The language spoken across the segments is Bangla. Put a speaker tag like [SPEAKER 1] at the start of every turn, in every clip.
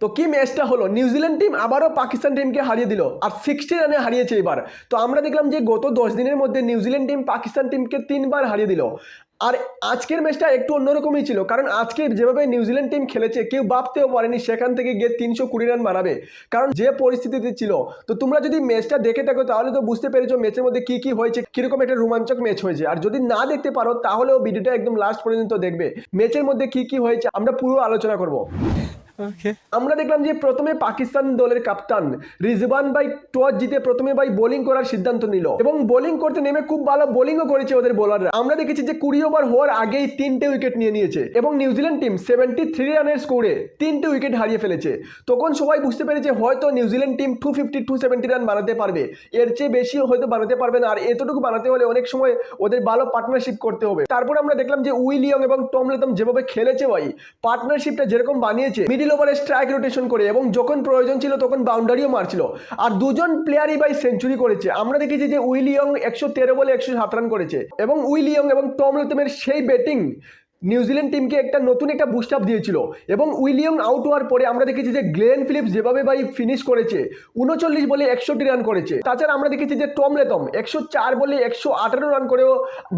[SPEAKER 1] তো কি ম্যাচটা হলো? নিউজিল্যান্ড টিম আবারও পাকিস্তান টিমকে হারিয়ে দিল আর সিক্সটি রানে হারিয়েছে এবার। তো আমরা দেখলাম যে গত দশ দিনের মধ্যে নিউজিল্যান্ড টিম পাকিস্তান টিমকে তিনবার হারিয়ে দিল। আর আজকের ম্যাচটা একটু অন্যরকমই ছিল, কারণ আজকে যেভাবে নিউজিল্যান্ড টিম খেলেছে, কেউ ভাবতেও পারেনি সেখান থেকে গিয়ে তিনশো কুড়ি রান মারাবে কারণ যে পরিস্থিতিতে ছিল, তো তোমরা যদি ম্যাচটা দেখে থাকো, তাহলে তো বুঝতে পেরেছ ম্যাচের মধ্যে কি কি হয়েছে, কীরকম একটা রোমাঞ্চক ম্যাচ হয়েছে। আর যদি না দেখতে পারো, তাহলেও ভিডিওটা একদম লাস্ট পর্যন্ত দেখবে। ম্যাচের মধ্যে কি কি হয়েছে, আমরা পুরো আলোচনা করব. আমরা দেখলাম যে প্রথমে পাকিস্তান দলের কাপ্তান রিজওয়ান ভাই টস জিতে প্রথমে ভাই বোলিং করার সিদ্ধান্ত নিল এবং বোলিং করতে নেমে খুব ভালো বোলিংও করেছে ওদের বোলাররা আমরা দেখেছি যে কুড়ি ওভার হওয়ার আগেই তিনটে উইকেট নিয়ে নিয়েছে এবং নিউজিল্যান্ড টিম সেভেন্টি থ্রি রানের স্কোরে তিনটে উইকেট হারিয়ে ফেলেছে। তখন সবাই বুঝতে পেরেছে হয়তো New Zealand team two fifty two seventy run বানাতে পারবে। এর চেয়ে বেশি হয়তো বানাতে পারবে না। আর এতটুকু বানাতে হলে অনেক সময় ওদের ভালো পার্টনারশিপ করতে হবে। তারপর আমরা দেখলাম যে উইলিয়ং এবং টম লেতম যেভাবে খেলেছে ভাই পার্টনারশিপটা যেরকম বানিয়েছে মিডিল ওভারে স্ট্রাইক রোটেশন করে এবং যখন প্রয়োজন ছিল তখন বাউন্ডারিও মারছিল। আর দুজন প্লেয়ারই বাই সেঞ্চুরি করেছে। আমরা দেখেছি যে উইলিয়ং একশো তেরো বলে একশো সাত রান করেছে। এবং উইলিয়ং এবং টম রতমের সেই ব্যাটিং নিউজিল্যান্ড টিমকে একটা নতুন একটা বুস্ট আপ দিয়েছিল এবং উইলিয়াম আউট হওয়ার পরে আমরা দেখেছি যে গ্লেন ফিলিপস যেভাবে ভাই ফিনিশ করেছে, উনচল্লিশ বলে একষট্টি রান করেছে। তাছাড়া আমরা দেখেছি যে টম লেতম একশো চার বলে একশো আঠারো রান করেও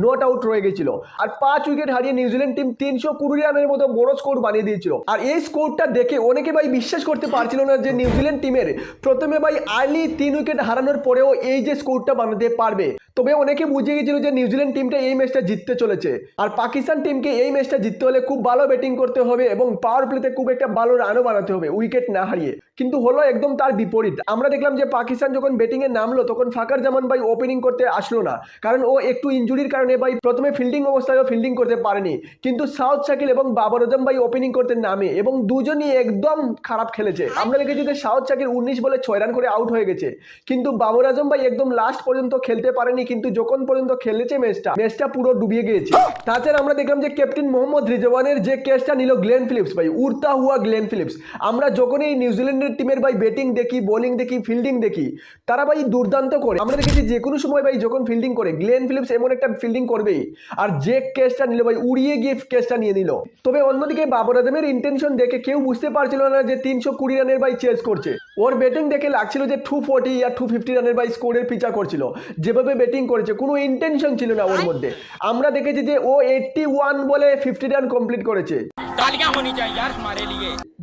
[SPEAKER 1] নট আউট রয়ে গেছিল। আর পাঁচ উইকেট হারিয়ে নিউজিল্যান্ড টিম তিনশো কুড়ি রানের মতো বড় স্কোর বানিয়ে দিয়েছিল। আর এই স্কোরটা দেখে অনেকে ভাই বিশ্বাস করতে পারছিল না যে নিউজিল্যান্ড টিমের প্রথমে ভাই আর্লি তিন উইকেট হারানোর পরেও এই যে স্কোরটা বানাতে পারবে। তবে অনেকে বুঝে গেছিল যে নিউজিল্যান্ড টিমটা এই ম্যাচটা জিততে চলেছে। আর পাকিস্তান টিমকে এই ম্যাচটা জিততে হলে খুব ভালো ব্যাটিং করতে হবে এবং পাওয়ার প্লেতে খুব একটা ভালো রানও বানাতে হবে উইকেট না হারিয়ে। কিন্তু হলো একদম তার বিপরীত। আমরা দেখলাম যে পাকিস্তান যখন ব্যাটিংয়ে নামলো, তখন ফাকার জামান ভাই ওপেনিং করতে আসলো না। কারণ ও একটু ইঞ্জুরির কারণে ভাই প্রথমে ফিল্ডিং অবস্থায়ও ফিল্ডিং করতে পারেনি। কিন্তু সাউথ শাকিল এবং বাবর আজম ভাই ওপেনিং করতে নামে এবং দুজনই একদম খারাপ খেলেছে। আমরা দেখেছি যে সাউথ শাকিল উনিশ বলে ছয় রান করে আউট হয়ে গেছে। কিন্তু বাবর আজম ভাই একদম লাস্ট পর্যন্ত খেলতে পারেনি, কিন্তু যখন পর্যন্ত খেলেছে ম্যাচটা ম্যাচটা পুরো ডুবিয়ে গিয়েছে। তাছাড়া আমরা দেখলাম যে ক্যাপ্টেন মোহাম্মদ রিজওয়ানের যে ক্যাচটা নিল গ্লেন ফিলিপস, ভাই, উড়তা হুয়া গ্লেন ফিলিপস। আমরা যখনই নিউজিল্যান্ডের টিমের, ভাই, ব্যাটিং দেখি, বোলিং দেখি, ফিল্ডিং দেখি, তারা, ভাই, দুর্দান্ত করে। আমরা দেখেছি যে কোনো সময়, ভাই, যখন ফিল্ডিং করে, গ্লেন ফিলিপস এমন একটা ফিল্ডিং করবেই। আর যে ক্যাচটা নিল, ভাই, উড়িয়ে গিয়ে ক্যাচটা নিয়ে নিল। তবে অন্যদিকে বাবর আজমের ইন্টেনশন দেখে কেউ বুঝতে পারছিল না যে তিনশো কুড়ি রানের, ভাই চেস করছে। ওর ব্যাটিং দেখে লাগছিল যে টু ফোর্টি আর টু ফিফটি রানের বা স্কোরের পিচা করছিল। যেভাবে ব্যাটিং করেছে কোনো ইন্টেনশন ছিল না ওর মধ্যে। আমরা দেখেছি যে ও এইটটি ওয়ান বলে ফিফটি রান কমপ্লিট করেছে।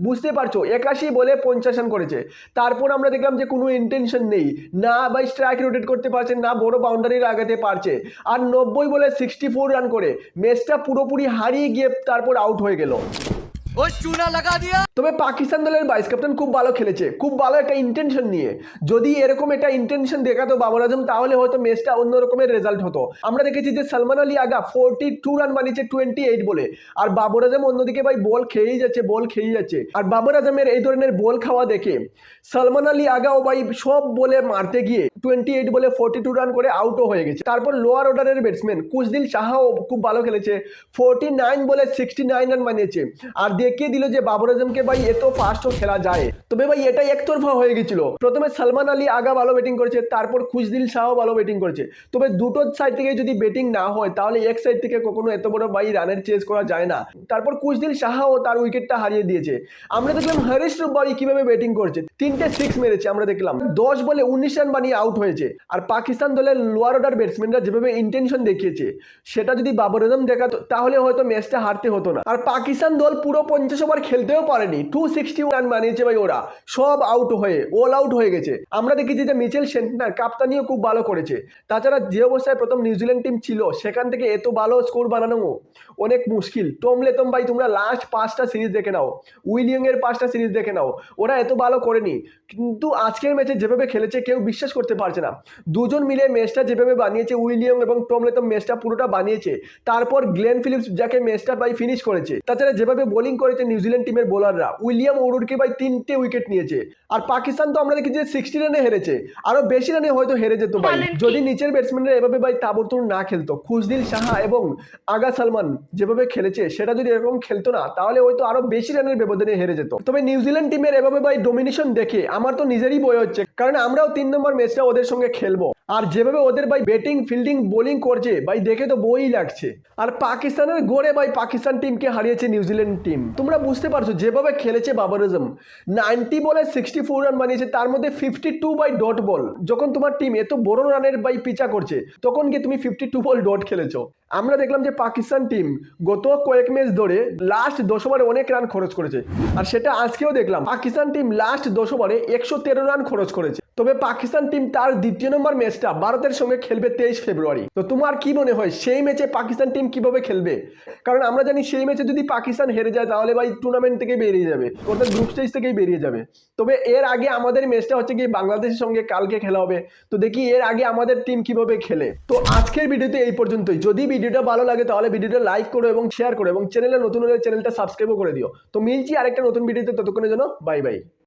[SPEAKER 1] বুঝতে পারছ একাশি বলে পঞ্চাশ রান করেছে। তারপর আমরা দেখলাম যে কোনো ইন্টেনশন নেই। না বা স্ট্রাইক রোটেট করতে পারছে না বড় বাউন্ডারি লাগাতে পারছে। আর নব্বই বলে সিক্সটি ফোর রান করে ম্যাচটা পুরোপুরি হারিয়ে গিয়ে তারপর আউট হয়ে গেল। তবে পাকিস্তান দলের ভাইস ক্যাপ্টেন খুব ভালো খেলেছে, খুব ভালো একটা ইন্টেনশন নিয়ে। যদি এরকম একটা ইন্টেনশন দেখাতো বাবর আজম, তাহলে হয়তো ম্যাচটা অন্য রেজাল্ট হতো। আমরা দেখেছি যে Salman Ali Agha forty two run বানিয়েছে টোয়েন্টি এইট বলে। আর বাবর আজম অন্যদিকে ভাই বল খেয়েই যাচ্ছে বল খেয়েই যাচ্ছে। আর বাবর আজমের এই ধরনের বল খাওয়া দেখে সালমান আলী আগাও ভাই সব বলে মারতে গিয়ে টোয়েন্টি এইট বলে ফোরটি টু রান করে আউটও হয়ে গেছে। তারপর লোয়ার অর্ডারের ব্যাটসম্যান কুশদিল সাহাও খুব ভালো খেলেছে ফোরটি নাইন বলে সিক্সটি নাইন রান বানিয়েছে। আর দেখিয়ে দিল যে বাবর আজমকে ভাই এত ফাস্টও খেলা যায়। তবে ভাই এটাই একতরফা হয়ে গেছিল। প্রথমে সালমান আলী আগা ভালো ব্যাটিং করেছে, তারপর খুশদিল শাহ ভালো ব্যাটিং করেছে। তবে দুটো সাইড থেকে যদি ব্যাটিং না হয়, তাহলে এক সাইড থেকে কখনো এত বড় ভাই রানের চেস করা যায় না। তারপর কুশদিল শাহও তার উইকেটটা হারিয়ে দিয়েছে। আমরা দেখলাম হরিশ রুবাই কীভাবে ব্যাটিং করছে। তিনটে সিক্স মেরেছে, আমরা দেখলাম। দশ বলে উনিশ রান বানিয়ে আউট হয়েছে। আর পাকিস্তান দলের লোয়ার অর্ডার ব্যাটসম্যানরা যেভাবে ইন্টেনশন দেখিয়েছে, সেটা যদি বাবর আজম দেখাতো, তাহলে হয়তো ম্যাচটা হারতে হতো না। আর পাকিস্তান দল পুরো পঞ্চাশ ওভার খেলতেও পারেনি। টু সিক্সটি রান বানিয়েছে ভাই ওরা। সব আউট হয়ে অল আউট হয়ে গেছে। আমরা দেখেছি যে মিচেল সেন্টনার কাপ্তানিও খুব ভালো করেছে। তাছাড়া যে অবস্থায় প্রথম নিউজিল্যান্ড টিম ছিল, সেখান থেকে এত ভালো স্কোর বানানো অনেক মুশকিল। টম লেতম ভাই, তোমরা লাস্ট পাঁচটা সিরিজ দেখে নাও। উইলিয়ং এর পাঁচটা সিরিজ দেখে নাও। ওরা এত ভালো করেনি। কিন্তু আজকের ম্যাচে যেভাবে খেলেছে, কেউ বিশ্বাস করতে পারছে না। দুজন মিলে ম্যাচটা যেভাবে বানিয়েছে উইলিয়ম এবং টম লেতম ম্যাচটা পুরোটা বানিয়েছে। তারপর গ্লেন ফিলিপস যাকে ম্যাচটা ভাই ফিনিশ করেছে। তাছাড়া যেভাবে বোলিং করেছে নিউজিল্যান্ড টিমের বোলাররা উইলিয়াম ওরুডকে ভাই তিনটে উইকেট নিয়েছে। আর পাকিস্তান তো আমরা দেখি যে সিক্সটি রানে হেরেছে। আরও বেশি রানে হয়তো হেরে যেত ভাই। যদি নিচের ব্যাটসম্যানরা এভাবে ভাই তাবড়তোড় না খেলতো খুশদিল সাহা এবং আগা সালমান যেভাবে খেলেছে সেটা যদি এরকম খেলতো না তাহলে হয়তো আরও বেশি রানের ব্যবধানে হেরে যেত। তবে নিউজিল্যান্ড টিমের এভাবে ভাই ডোমিনেশন দেখে আমার তো নিজেরই বই হচ্ছে। কারণ আমরাও তিন নম্বর ম্যাচটা ওদের সঙ্গে খেলব। আর যেভাবে ওদের ভাই ব্যাটিং ফিল্ডিং বোলিং করছে, ভাই দেখে তো বই লাগছে। আর পাকিস্তানের গোড়ে ভাই পাকিস্তান টিমকে হারিয়েছে নিউজিল্যান্ড টিম তোমরা বুঝতে পারছ, যেভাবে খেলেছে বাবর আজম নাইনটি বলে সিক্সটি ফোর রান বানিয়েছে, তার মধ্যে fifty two by dot ball যখন তোমার টিম এত বড় রানের বাই পিচা করছে, তখন কি তুমি ফিফটি টু বল ডট খেলেছো। আমরা দেখলাম যে পাকিস্তান টিম গত কয়েক ম্যাচ ধরে লাস্ট দশ ওভারে অনেক রান খরচ করেছে। আর সেটা আজকেও দেখলাম। পাকিস্তান টিম লাস্ট দশ ওভারে একশো তেরো রান খরচ করেছে। তবে পাকিস্তান টিম তার দ্বিতীয় নম্বর ম্যাচটা ভারতের সঙ্গে খেলবে তেইশ ফেব্রুয়ারি। তো তোমার কি মনে হয়, সেই ম্যাচে পাকিস্তান টিম কীভাবে খেলবে? কারণ আমরা জানি সেই ম্যাচে যদি পাকিস্তান হেরে যায়, তাহলে ভাই টুর্নামেন্ট থেকে বেরিয়ে যাবে, অর্থাৎ গ্রুপ স্টেজ থেকেই বেরিয়ে যাবে। তবে এর আগে আমাদের ম্যাচটা হচ্ছে কি বাংলাদেশের সঙ্গে কালকে খেলা হবে। তো দেখি এর আগে আমাদের টিম কীভাবে খেলে। তো আজকের ভিডিওতে এই পর্যন্তই। যদি ভিডিওটা ভালো লাগে, তাহলে ভিডিওটা লাইক করো এবং শেয়ার করো এবং চ্যানেলে নতুন হলে চ্যানেলটা সাবস্ক্রাইবও করে দিও। তো মিলছি আরেকটা নতুন ভিডিওতে, ততক্ষণের জন্য বাই বাই